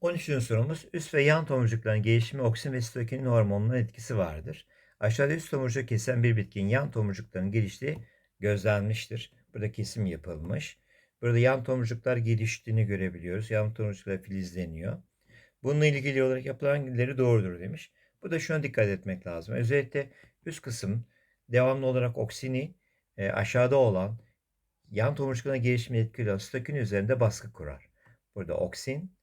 13. sorumuz üst ve yan tomurcukların gelişimi oksin ve sitokinin hormonunun etkisi vardır. Aşağıda üst tomurcuğu kesen bir bitkinin yan tomurcuklarının geliştiği gözlenmiştir. Burada kesim yapılmış. Burada yan tomurcuklar geliştiğini görebiliyoruz. Yan tomurcuklar filizleniyor. Bununla ilgili olarak yapılan gidileri doğrudur demiş. Bu da şuna dikkat etmek lazım. Özellikle üst kısım devamlı olarak oksini e, aşağıda olan yan tomurcukların gelişimine etkili olan sitokin üzerinde baskı kurar. Burada oksin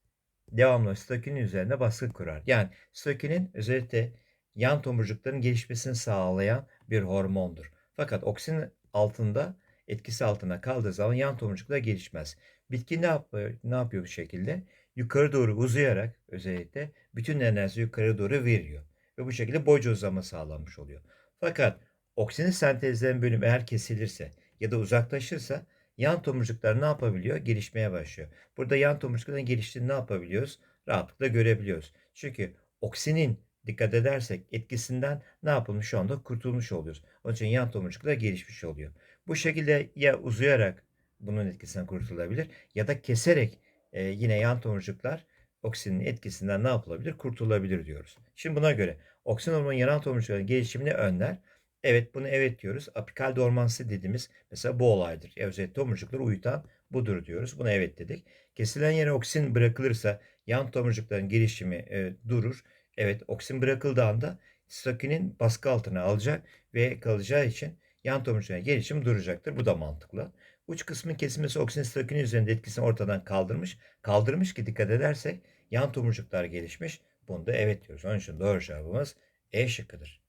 devamlı sitokinin üzerinde baskı kurar. Yani sitokinin özellikle yan tomurcukların gelişmesini sağlayan bir hormondur. Fakat oksin altında etkisi altına kaldığı zaman yan tomurcuklar gelişmez. Bitki ne yapıyor, ne yapıyor bu şekilde? Yukarı doğru uzayarak özellikle bütün enerji yukarı doğru veriyor. Ve bu şekilde boyca uzama sağlanmış oluyor. Fakat oksinin sentezlenen bölüm eğer kesilirse ya da uzaklaşırsa yan tomurcuklar ne yapabiliyor? Gelişmeye başlıyor. Burada yan tomurcukların geliştiğini ne yapabiliyoruz? Rahatlıkla görebiliyoruz. Çünkü oksinin dikkat edersek etkisinden ne yapılmış şu anda kurtulmuş oluyoruz. Onun için yan tomurcuklar gelişmiş oluyor. Bu şekilde ya uzayarak bunun etkisinden kurtulabilir ya da keserek e, yine yan tomurcuklar oksinin etkisinden ne yapılabilir? Kurtulabilir diyoruz. Şimdi buna göre oksin hormonu yan tomurcukların gelişimini önler. Evet bunu evet diyoruz. Apikal dormansı dediğimiz mesela bu olaydır. Özellikle tomurcukları uyutan budur diyoruz. Buna evet dedik. Kesilen yere oksin bırakılırsa yan tomurcukların gelişimi e, durur. Evet oksin bırakıldığı anda sitokinin baskı altına alacak ve kalacağı için yan tomurcukların gelişimi duracaktır. Bu da mantıklı. Uç kısmın kesilmesi oksin sitokinin üzerinde etkisini ortadan kaldırmış. Kaldırmış ki dikkat edersek yan tomurcuklar gelişmiş. Bunda evet diyoruz. Onun için doğru cevabımız E şıkkıdır.